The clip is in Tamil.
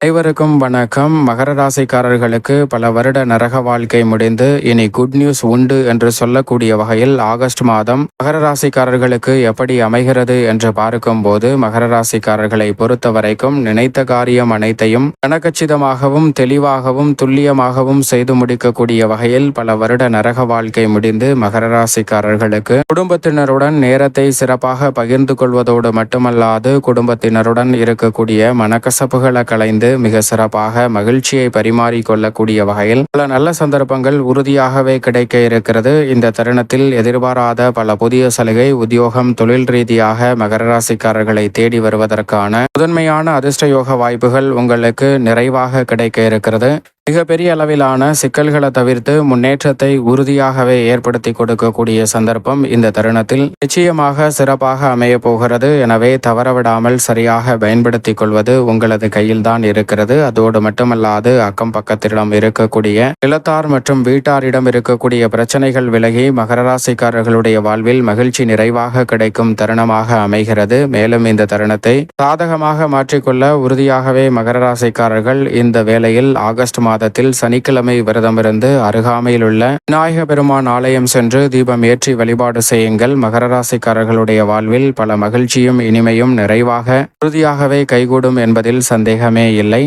அனைவருக்கும் வணக்கம். மகர ராசிக்காரர்களுக்கு பல வருட நரக வாழ்க்கை முடிந்து இனி குட் நியூஸ் உண்டு என்று சொல்லக்கூடிய வகையில் ஆகஸ்ட் மாதம் மகர ராசிக்காரர்களுக்கு எப்படி அமைகிறது என்று பார்க்கும்போது மகர ராசிக்காரர்களை பொறுத்த வரைக்கும் நினைத்த காரியம் அனைத்தையும் கனகச்சிதமாகவும் தெளிவாகவும் துல்லியமாகவும் செய்து முடிக்கக்கூடிய வகையில் பல வருட நரக வாழ்க்கை முடிந்து மகர ராசிக்காரர்களுக்கு குடும்பத்தினருடன் நேரத்தை சிறப்பாக பகிர்ந்து கொள்வதோடு மட்டுமல்லாது குடும்பத்தினருடன் இருக்கக்கூடிய மனக்கசப்புகளை களைந்து மிக சிறப்பாக மகிழ்ச்சியை பரிமாறிக்கொள்ளக்கூடிய வகையில் பல நல்ல சந்தர்ப்பங்கள் உறுதியாகவே கிடைக்க இருக்கிறது. இந்த தருணத்தில் எதிர்பாராத பல புதிய சலுகை உத்தியோகம் தொழில் ரீதியாக மகர ராசிக்காரர்களை தேடி வருவதற்கான முதன்மையான அதிர்ஷ்டயோக வாய்ப்புகள் உங்களுக்கு நிறைவாக கிடைக்க இருக்கிறது. மிகப்பெரிய அளவிலான சிக்கல்களை தவிர்த்து முன்னேற்றத்தை உறுதியாகவே ஏற்படுத்தி கொடுக்கக்கூடிய சந்தர்ப்பம் இந்த தருணத்தில் நிச்சயமாக சிறப்பாக அமைய போகிறது. எனவே தவறவிடாமல் சரியாக பயன்படுத்திக் கொள்வது உங்களது கையில்தான் இருக்கிறது. அதோடு மட்டுமல்லாது அக்கம் பக்கத்திடம் இருக்கக்கூடிய நிலத்தார் மற்றும் வீட்டாரிடம் இருக்கக்கூடிய பிரச்சனைகள் விலகி மகர ராசிக்காரர்களுடைய வாழ்வில் மகிழ்ச்சி நிறைவாக கிடைக்கும் தருணமாக அமைகிறது. மேலும் இந்த தருணத்தை சாதகமாக மாற்றிக்கொள்ள உறுதியாகவே மகர ராசிக்காரர்கள் இந்த வேளையில் ஆகஸ்ட் மாதத்தில் சனிக்கிழமை விரதமிருந்து அருகாமையில் உள்ள விநாயக பெருமான் ஆலயம் சென்று தீபம் ஏற்றி வழிபாடு செய்யுங்கள். மகர ராசிக்காரர்களுடைய வாழ்வில் பல மகிழ்ச்சியும் இனிமையும் நிறைவாக உறுதியாகவே கைகூடும் என்பதில் சந்தேகமே இல்லை.